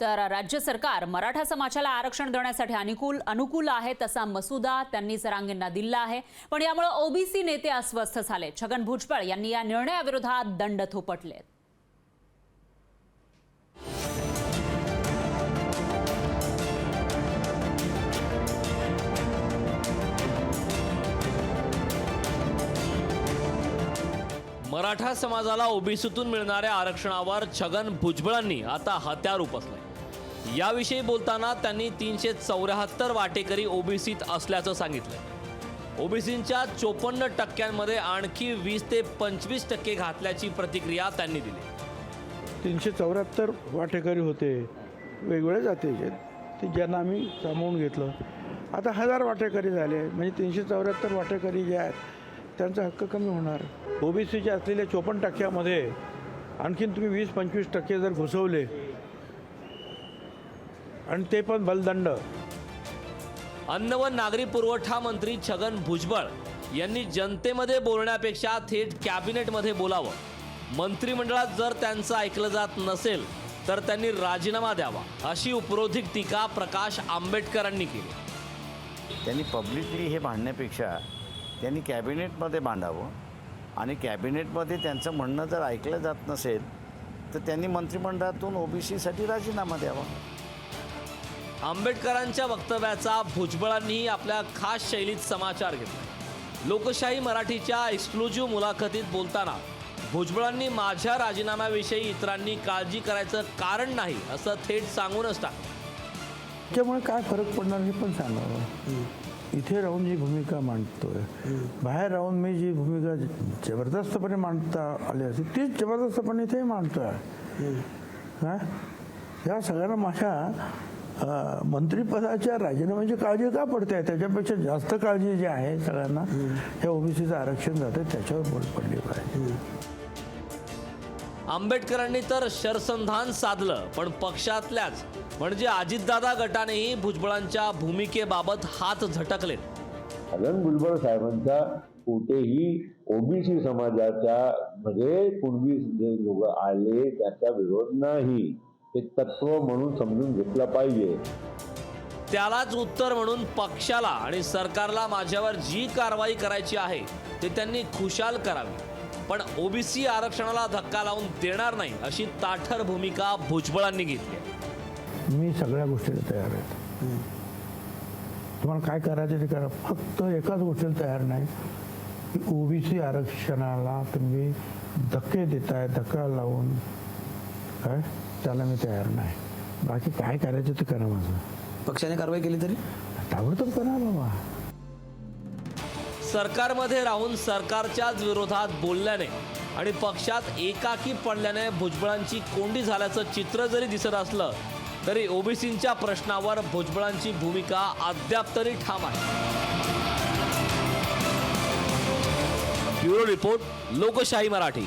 तर राज्य सरकार मराठा समाजाला आरक्षण देण्यासाठी अनुकूल अनुकूल आहे तसा मसुदा त्यांनी सरांगींना दिला आहे. पण यामुळे ओबीसी नेते अस्वस्थ झाले. छगन भुजबळ यांनी या निर्णयाविरोधात दंड थोपटले मराठा समाजाला ओबीसीतून मिळणाऱ्या आरक्षणावर छगन भुजबळांनी आता हत्यार उपसलंय याविषयी बोलताना त्यांनी तीनशे चौऱ्याहत्तर वाटेकरी ओबीसीत असल्याचं सांगितलं. ओबीसींच्या चोपन्न टक्क्यांमध्ये आणखी वीस ते पंचवीस टक्के घातल्याची प्रतिक्रिया त्यांनी दिली. तीनशे चौऱ्याहत्तर वाटेकरी होते. वेगवेगळ्या जातीचे ते ज्यांना आम्ही सामावून घेतलं. आता हजार वाटेकरी झाले. म्हणजे तीनशे चौऱ्याहत्तर वाटेकरी जे आहेत त्यांचा हक्क कमी होणार. ओबीसीचे असलेल्या चोपन्न टक्क्यामध्ये आणखीन तुम्ही वीस पंचवीस टक्के जर घुसवले आणि ते पण बलदंड. अन्न व नागरी पुरवठा मंत्री छगन भुजबळ यांनी जनतेमध्ये बोलण्यापेक्षा थेट कॅबिनेटमध्ये बोलावं. मंत्रिमंडळात जर त्यांचं ऐकलं जात नसेल तर त्यांनी राजीनामा द्यावा अशी उपरोधिक टीका प्रकाश आंबेडकरांनी केली. त्यांनी पब्लिकली हे भांडण्यापेक्षा त्यांनी कॅबिनेटमध्ये मांडावं आणि कॅबिनेटमध्ये त्यांचं म्हणणं जर ऐकलं जात नसेल तर त्यांनी मंत्रिमंडळातून ओबीसीसाठी राजीनामा द्यावा. आंबेडकरांच्या वक्तव्याचा भुजबळांनीही आपल्या खास शैलीत समाचार घेतला. लोकशाही मराठीच्या एक्सक्लुझिव्ह मुलाखतीत बोलताना भुजबळांनी माझ्या राजीनाम्याविषयी इतरांनी काळजी करायचं कारण नाही असं थेट सांगूनच टाकलं. त्यामुळे काय फरक पडणार हे पण सांगावं इथे राहून जी भूमिका मांडतोय बाहेर राहून मी जी भूमिका जबरदस्तपणे मांडता आली असते तीच जबरदस्तपणे इथे मांडतोय. या सगळ्यांना माझ्या मंत्रिपदाच्या राजीनाम्याची काळजी का पडते? त्याच्यापेक्षा जास्त काळजी जी आहे सगळ्यांना हे ओबीसीचं आरक्षण जातं त्याच्यावर बोल पडली पाहिजे. आंबेडकरांनी तर शरसंधान साधलं पण पक्षातल्याच म्हणजे अजितदादा गटानेही भुजबळांच्या भूमिकेबाबत हात झटकले छगन भुजबळ साहेबांचा कुठेही ओबीसी समाजाच्या मध्ये कुणबी जे लोक आले त्याचा विरोध नाही. ते तत्व म्हणून समजून घेतलं पाहिजे. त्यालाच उत्तर म्हणून पक्षाला आणि सरकारला माझ्यावर जी कारवाई करायची आहे ते त्यांनी खुशाल करावी. पण ओबीसी आरक्षणाला धक्का लावून देणार नाही अशी ताठर भूमिका भुजबळांनी घेतली मी सगळ्या गोष्टीला तयार आहे. तुम्हाला काय करायचं ते करा. फक्त एकाच गोष्टीला तयार नाही की ओबीसी आरक्षणाला तुम्ही धक्के देताय धक्का लावून काय? त्याला मी तयार नाही. बाकी काय करायचं ते करा माझं. पक्षाने कारवाई केली तरी? ताबडतोब करा बाबा. सरकारमध्ये राहून सरकारच्याच विरोधात बोलल्याने आणि पक्षात एकाकी पडल्याने भुजबळांची कोंडी झाल्याचं चित्र जरी दिसत असलं तरी ओबीसींच्या प्रश्नावर भुजबळांची भूमिका अद्याप तरी ठाम आहे. ब्युरो रिपोर्ट लोकशाही मराठी.